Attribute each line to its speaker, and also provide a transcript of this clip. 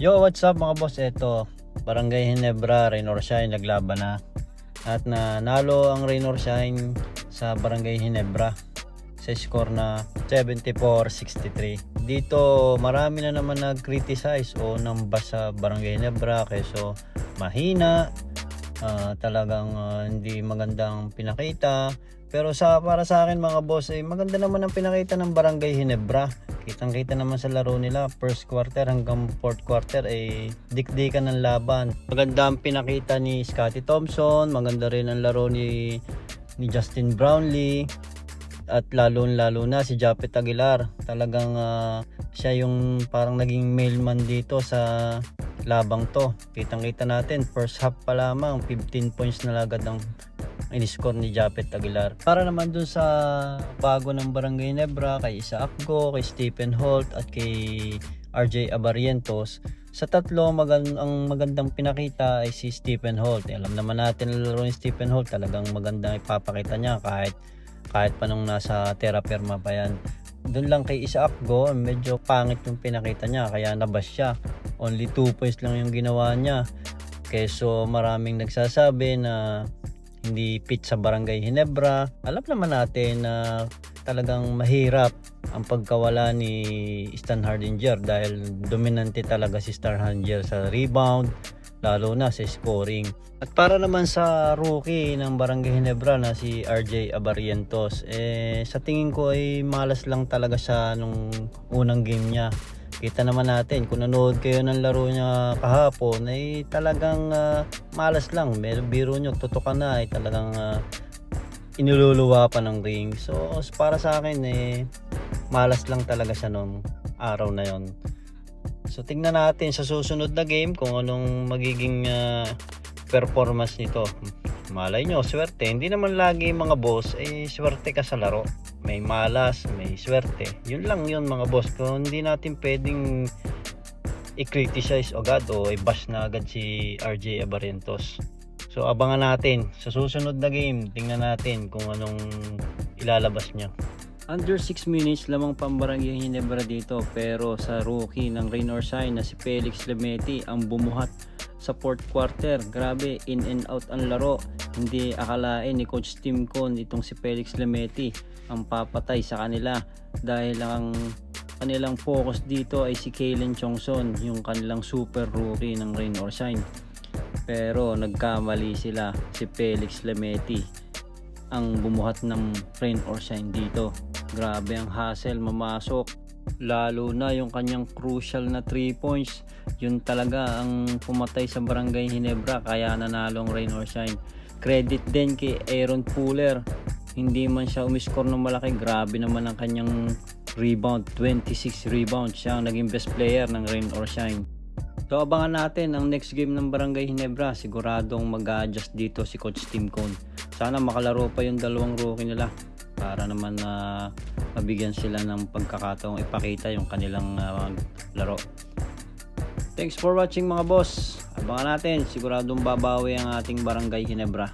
Speaker 1: Yo, what's up mga boss? Ito, Barangay Hinebra, Rain Shine, naglaban na. At nanalo ang Rain Shine sa Barangay Hinebra sa score na 74-63. Dito, marami na naman nag-criticize o nambas sa Barangay Hinebra keso mahina, ah, talagang ah, hindi magandang pinakita. Pero sa para sa akin mga boss, eh, maganda naman ang pinakita ng Barangay Hinebra. Kitang-kita naman sa laro nila, first quarter hanggang fourth quarter ay dikdikan ng laban. Maganda ang pinakita ni Scotty Thompson, maganda rin ang laro ni ni Justin Brownlee at lalo lalo na si Japet Aguilar. Talagang ah, siya yung parang naging mailman dito sa labang to. Kitang-kita natin, first half pa lamang 15 points na lagad ang in-score ni Japet Aguilar. Para naman dun sa bago ng Barangay Nebra, kay Isaac Go, kay Stephen Holt at kay RJ Abarientos, sa tatlo magan ang magandang pinakita ay si Stephen Holt. Eh, Alam naman natin laro ni Stephen Holt, talagang magandang ipapakita niya kahit kahit pa nung nasa Terra Firma pa yan. Doon lang kay Isaac Go, medyo pangit yung pinakita niya kaya nabas siya. Only 2 points lang yung ginawa niya. Keso maraming nagsasabi na hindi fit sa Barangay Hinebra. Alam naman natin na talagang mahirap ang pagkawala ni Stan Hardinger dahil dominante talaga si Stan Hardinger sa rebound lalo na sa scoring. At para naman sa rookie ng Barangay Hinebra na si RJ Abarientos, eh, sa tingin ko ay malas lang talaga siya nung unang game niya. Kita naman natin, kung nanood kayo ng laro niya kahapon, ay talagang ah, malas lang. May biro nyo, tutukan na, ay talagang ah, inululuwa pa ng ring. So, para sa akin, eh, malas lang talaga siya nung araw na yon. So, tingnan natin sa susunod na game kung anong magiging ah, performance nito. Malay nyo, swerte. Hindi naman lagi mga boss, eh, swerte ka sa laro. May malas, may swerte. Yun lang yun mga boss. Kung hindi natin pwedeng i-criticize agad o i-bash na agad si RJ Abarientos. So abangan natin sa susunod na game, tingnan natin kung anong ilalabas niya. Under 6 minutes lamang pambarangay Hinebra dito pero sa rookie ng Rain or Shine na si Felix Lemeti ang bumuhat sa fourth quarter. Grabe, in and out ang laro. Hindi akalain ni Coach Tim Con itong si Felix Lemeti ang papatay sa kanila dahil ang kanilang focus dito ay si Kalen Chongson, yung kanilang super rookie ng Rain or Shine. Pero nagkamali sila si Felix Lemeti ang bumuhat ng Rain or Shine dito. Grabe ang hassle mamasok. Lalo na yung kanyang crucial na 3 points. Yun talaga ang pumatay sa Barangay Hinebra kaya nanalong Rain or Shine. Credit din kay Aaron Fuller. Hindi man siya umiscore ng malaki. Grabe naman ang kanyang rebound. 26 rebounds. Siya ang naging best player ng Rain or Shine. So abangan natin ang next game ng Barangay Hinebra. Siguradong mag-adjust dito si Coach Tim Cone. Sana makalaro pa yung dalawang rookie nila para naman na mabigyan sila ng pagkakataong ipakita yung kanilang ah, laro. Thanks for watching mga boss. Abangan natin, siguradong babawi ang ating Barangay Hinebra.